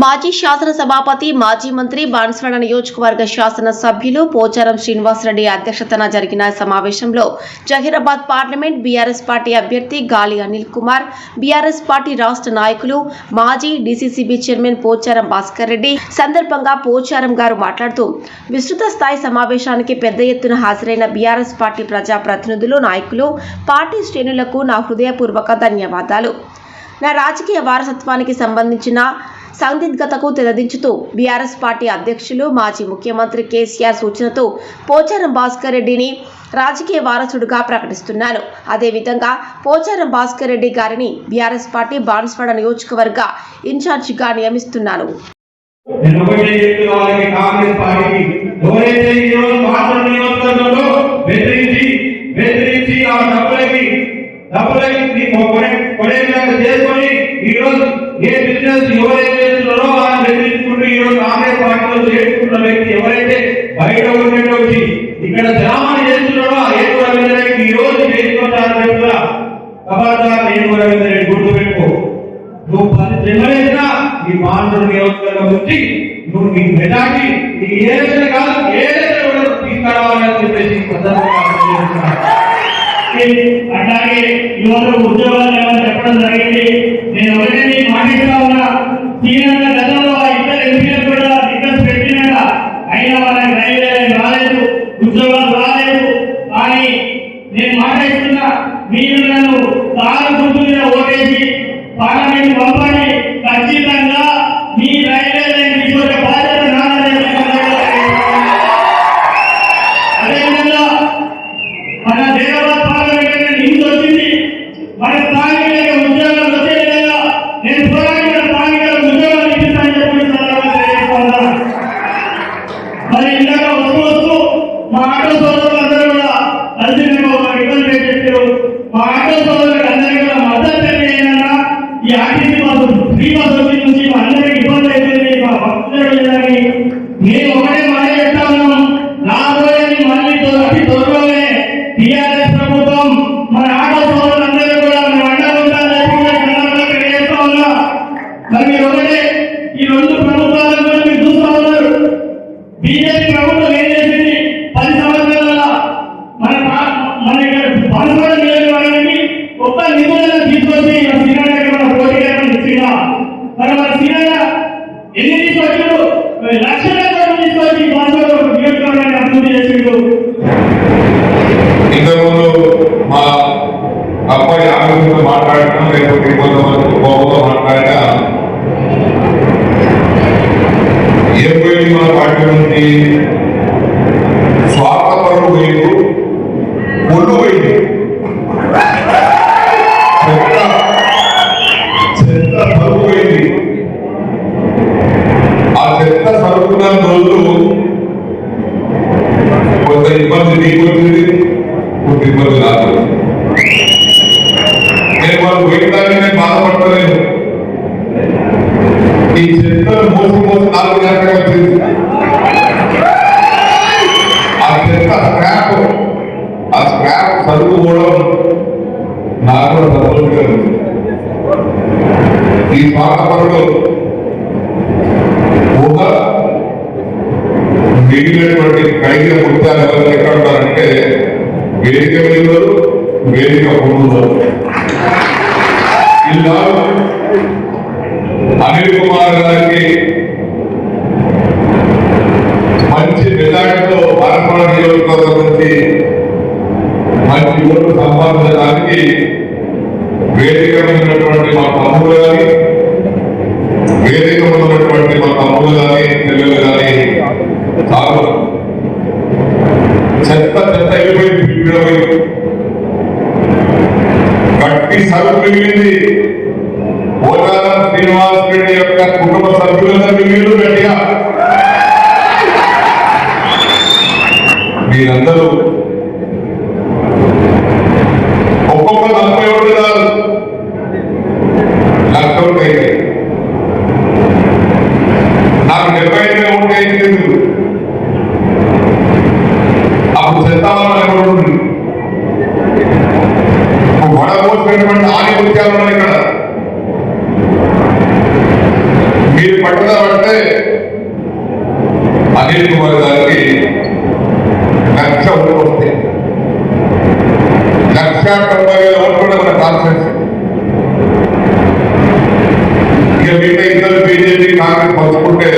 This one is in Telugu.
మాజీ శాసన సభాపతి మాజీ మంత్రి బాన్స్వాడ నియోజకవర్గ శాసన సభ్యులు పోచారం శ్రీనివాసరెడ్డి అధ్యక్షతన జరిగిన సమావేశంలో జహీరాబాద్ పార్లమెంట్ బీఆర్ఎస్ పార్టీ అభ్యర్థి గాలి అనిల్ కుమార్ బీఆర్ఎస్ పార్టీ రాష్ట్ర నాయకులు మాజీ డీసీసీబీ చైర్మన్ పోచారం భాస్కర్ రెడ్డి సందర్భంగా పోచారం గారు మాట్లాడుతూ విస్తృత స్థాయి సమావేశానికి పెద్ద ఎత్తున హాజరైన బీఆర్ఎస్ పార్టీ ప్రజా ప్రతినిధులు నాయకులు పార్టీ శ్రేణులకు నా హృదయపూర్వక ధన్యవాదాలు. నా రాజకీయ వారసత్వానికి సంబంధించిన సందిగ్ధతకు తెరదించుతూ బీఆర్ఎస్ పార్టీ అధ్యక్షులు మాజీ ముఖ్యమంత్రి కేసీఆర్ సూచనతో పోచారం భాస్కర్ రెడ్డిని రాజకీయ వారసుడుగా ప్రకటిస్తున్నాను అదేవిధంగా పోచారం భాస్కర్ రెడ్డి గారిని బీఆర్ఎస్ పార్టీ బాన్స్వాడ నియోజకవర్గ ఇన్ఛార్జిగా నియమిస్తున్నాను ఈ రోజు డబ్బులకి చేసుకొని ఈ రోజు ఏ బిజినెస్ ఎవరైతే ఉన్నటువంటి ఆమె రోజు కాంగ్రెస్ పార్టీలో చేసుకుంటున్న వ్యక్తి ఎవరైతే బయట ఉన్నటువంటి ఇక్కడ శ్రామణ చేస్తున్నాడో ఆ ఏడు రవీంద్ర రెడ్డి ఈ రోజు చేసుకుంటారని ఖబర్దార్ ఏడు రవీంద్ర రెడ్డి గుర్తు పెట్టుకో నువ్వు పది జన్మలేసినా నీ మానవుడు నియోజకవర్గం నుంచి నువ్వు నీ మెజార్టీ నీ ఏదైతే కాదు ఏదైతే కూడా తీసుకురావాలని చెప్పేసి ఈ సందర్భంగా అట్లాగే యువత ఉద్యోగాలు ఏమైనా చెప్పడం జరిగింది. నేను ఒకటే మీకు ఉన్నా. సీనియర్ మన స్థానిక ఉద్యోగాలు వచ్చే విధంగా నేను పోరాడిన స్థానిక ఉద్యోగాలు ఇప్పిస్తానని చెప్పి సందర్భంగా మరి ఇందాక వస్తూ వస్తూ మా ఆటో సోదరులందరూ కూడా కలిసి మేము మా ఆటో సోదరులకు అందరికీ కూడా మద్దతు తెలియజేయాలన్నా ఈ ఆర్టీసీ బస్సు ఫ్రీ నుంచి అందరికీ ఇబ్బంది మా భక్తులు అబ్బాయి ఆలోచనతో మాట్లాడటం లేకపోతే కొంతమంది కోపంతో మాట్లాడినా. ఏం పోయింది మన పార్టీ నుంచి చెత్త సరుకున్న రోజులు కొంత ఇబ్బంది నీకు వచ్చింది కొంత ఇబ్బంది నాకు నేను వాళ్ళు పోయిన నేను బాధపడతలేను ఈ చెత్తను మోసి మోసి నాలుగు గంటలకు వచ్చింది ఆ చెత్త స్క్రాప్ ఆ స్క్రాప్ చదువుకోవడం నాకు కూడా సంతోషంగా ఉంది ఈ పాఠపరుడు మిగిలినటువంటి ఖైదీ ముత్యాలు ఎవరు ఎక్కడ ఉన్నారంటే వేదిక మీద వేదిక పొందుతారు ఇలా అనిల్ కుమార్ గారికి మంచి మెజార్టీలో భారతమాన నియోజకవర్గం నుంచి మంచి ఓటు సంపాదించడానికి వేదిక మీద ఉన్నటువంటి మా తమ్ముడు గారి వేదిక మీద ఉన్నటువంటి మా తమ్ముడు గారి చెల్లెలు గారి చాలు చెత్త చెత్త అయిపోయింది పీడిపోయింది గట్టి సరుకు మిగిలింది అనిల్ కుమార్ గారికి లక్ష ఓట్లు వస్తే లక్ష తొంభై వేల ఓట్లు కూడా మన కాన్ఫరెన్స్ ఇక మిగతా ఇద్దరు బీజేపీ కాంగ్రెస్ పంచుకుంటే